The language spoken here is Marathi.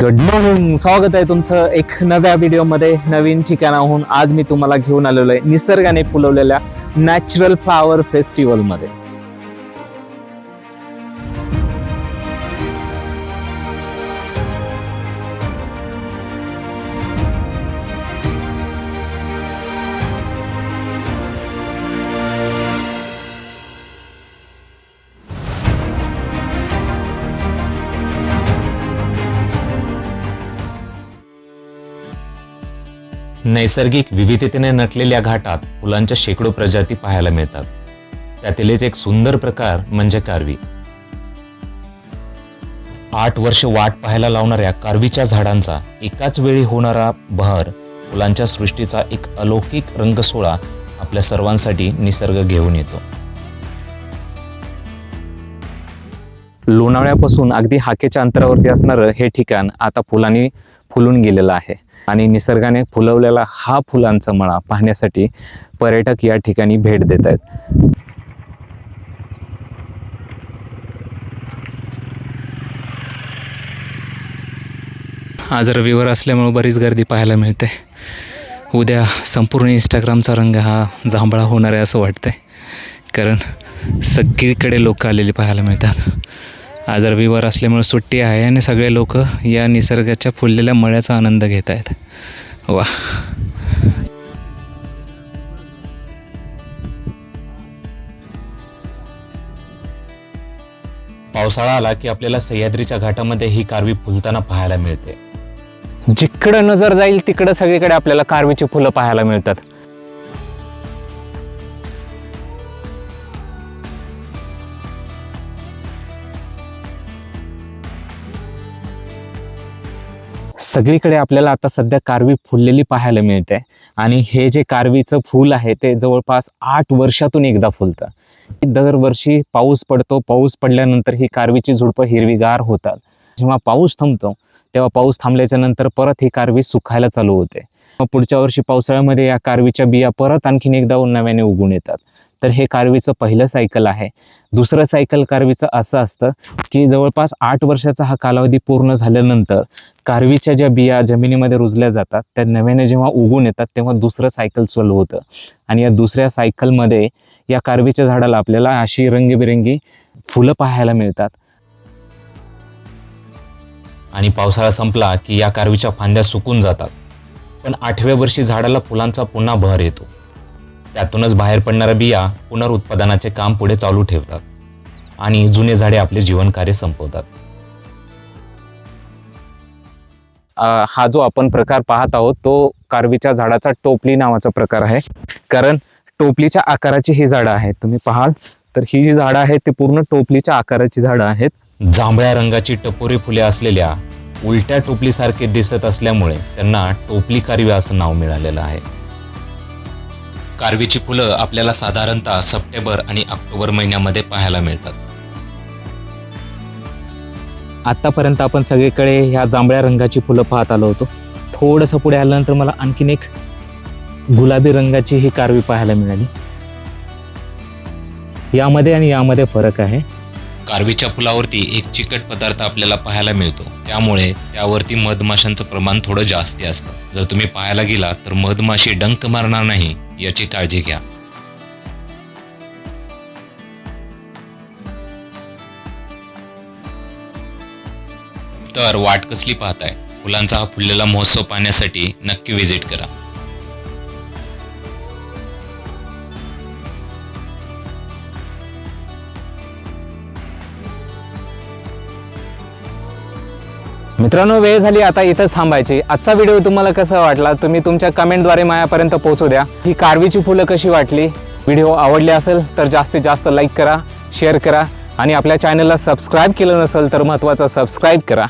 गुड मॉर्निंग स्वागत आहे तुमचं एक नव्या व्हिडिओमध्ये. नवीन ठिकाणाहून आज मी तुम्हाला घेऊन आलेलो आहे. निसर्गाने फुलवलेल्या नॅचरल फ्लावर फेस्टिवलमध्ये नैसर्गिक विविधतेने नटलेल्या घाटात फुलांच्या शेकडो प्रजाती पाहायला मिळतात. त्यातीलच एक सुंदर प्रकार म्हणजे कारवी. आठ वर्ष वाट पाहायला लावणाऱ्या कारवीच्या झाडांचा एकाच वेळी होणारा बहर फुलांच्या सृष्टीचा एक अलौकिक रंगसोळा आपल्या सर्वांसाठी निसर्ग घेऊन येतो. लोणावळ्यापासून अगदी हाकेच्या अंतरावरती असणारं हे ठिकाण आता फुलांनी फुलून गेलेला आहे. आणि निसर्गाने फुलवलेला हा फुलांचा मळा पाहण्यासाठी पर्यटक या ठिकाणी भेट देत आहेत. आज रविवार असल्यामुळे बरीच गर्दी पाहायला मिळते. उद्या संपूर्ण इंस्टाग्रामचा रंग हा जांभळा होणार आहे असं वाटतंय. कारण सगळीकडे लोक आलेली पाहायला मिळतात. आज रविवार असल्यामुळे सुट्टी आहे आणि सगळे लोक या निसर्गाच्या फुललेल्या मळ्याचा आनंद घेत आहेत. वा. पावसाळा आला की आपल्याला सह्याद्रीच्या घाटामध्ये ही कारवी फुलताना पाहायला मिळते. जिकडं नजर जाईल तिकडं सगळीकडे आपल्याला कारवीची फुलं पाहायला मिळतात. सगळीकडे आपल्याला आता सध्या कारवी फुललेली पाहायला मिळते. आणि हे जे कारवीचं फूल आहे ते जवळपास आठ वर्षातून एकदा फुलतं. दरवर्षी पाऊस पडतो पाऊस पडल्यानंतर ही कारवीची झुडपं हिरवीगार होतात. जेव्हा पाऊस थांबतो तेव्हा पाऊस थांबल्याच्या नंतर परत ही कारवी सुकायला चालू होते. मग पुढच्या वर्षी पावसाळ्यामध्ये या कारवीच्या बिया परत आणखीन एकदा नव्याने उगून येतात. तर हे कारवीचं पहिलं सायकल आहे. दुसरं सायकल कारवीचं असं असतं की जवळपास आठ वर्षाचा हा कालावधी पूर्ण झाल्यानंतर कारवीच्या ज्या बिया जमिनीमध्ये रुजल्या जातात त्या नव्याने जेव्हा उगून येतात तेव्हा दुसरं सायकल चालू होतं. आणि या दुसऱ्या सायकलमध्ये या कारवीच्या झाडाला आपल्याला अशी रंगीबेरंगी फुलं पाहायला मिळतात. आणि पावसाळा संपला की या कारवीच्या फांद्या सुकून जातात. पण आठव्या वर्षी झाडाला फुलांचा पुन्हा बहर येतो. त्यातूनच बाहेर पडणाऱ्या बिया पुनरुत्पादनाचे काम पुढे चालू ठेवतात आणि जुने झाडे आपले जीवनकार्य संपवतात. हा जो आपण प्रकार पाहत आहोत तो कारवीच्या झाडाचा टोपली नावाचा प्रकार आहे. कारण टोपलीच्या आकाराची ही झाडं आहेत. तुम्ही पाहाल तर ही जी झाडं आहेत ती पूर्ण टोपलीच्या आकाराची झाडं आहेत. जांभळ्या रंगाची टपोरी फुले असलेल्या उलट्या टोपलीसारखे दिसत असल्यामुळे त्यांना टोपली कारवी असं नाव मिळालेलं आहे. कारवीची फुलं आपल्याला साधारणतः सप्टेंबर आणि ऑक्टोबर महिन्यामध्ये पाहायला मिळतात. आत्तापर्यंत आपण सगळीकडे ह्या जांभळ्या रंगाची फुलं पाहत आलो होतो. थोडंसं पुढे आल्यानंतर मला आणखीन एक गुलाबी रंगाची ही कारवी पाहायला मिळाली. यामध्ये आणि यामध्ये फरक आहे. कारवीच्या फुलावरती एक चिकट पदार्थ आपल्याला पाहायला मिळतो. त्यामुळे त्यावरती मधमाशांचं प्रमाण थोडं जास्ती असतं. जर तुम्ही पाहायला गेला तर मधमाशी डंक मारणार नाही याची काळजी घ्या. तर वाट कसली पाहताय? फुलांचा हा फुललेला महोत्सव पाहण्यासाठी नक्की व्हिजिट करा. मित्रांनो वेळ झाली आता इथंच थांबायची. आजचा व्हिडिओ तुम्हाला कसा वाटला तुम्ही तुमच्या कमेंटद्वारे मायापर्यंत पोहोचू द्या. ही कारवीची फुलं कशी वाटली व्हिडिओ आवडले असेल तर जास्तीत जास्त लाईक करा शेअर करा आणि आपल्या चॅनलला सबस्क्राईब केलं नसेल तर महत्त्वाचं सबस्क्राईब करा.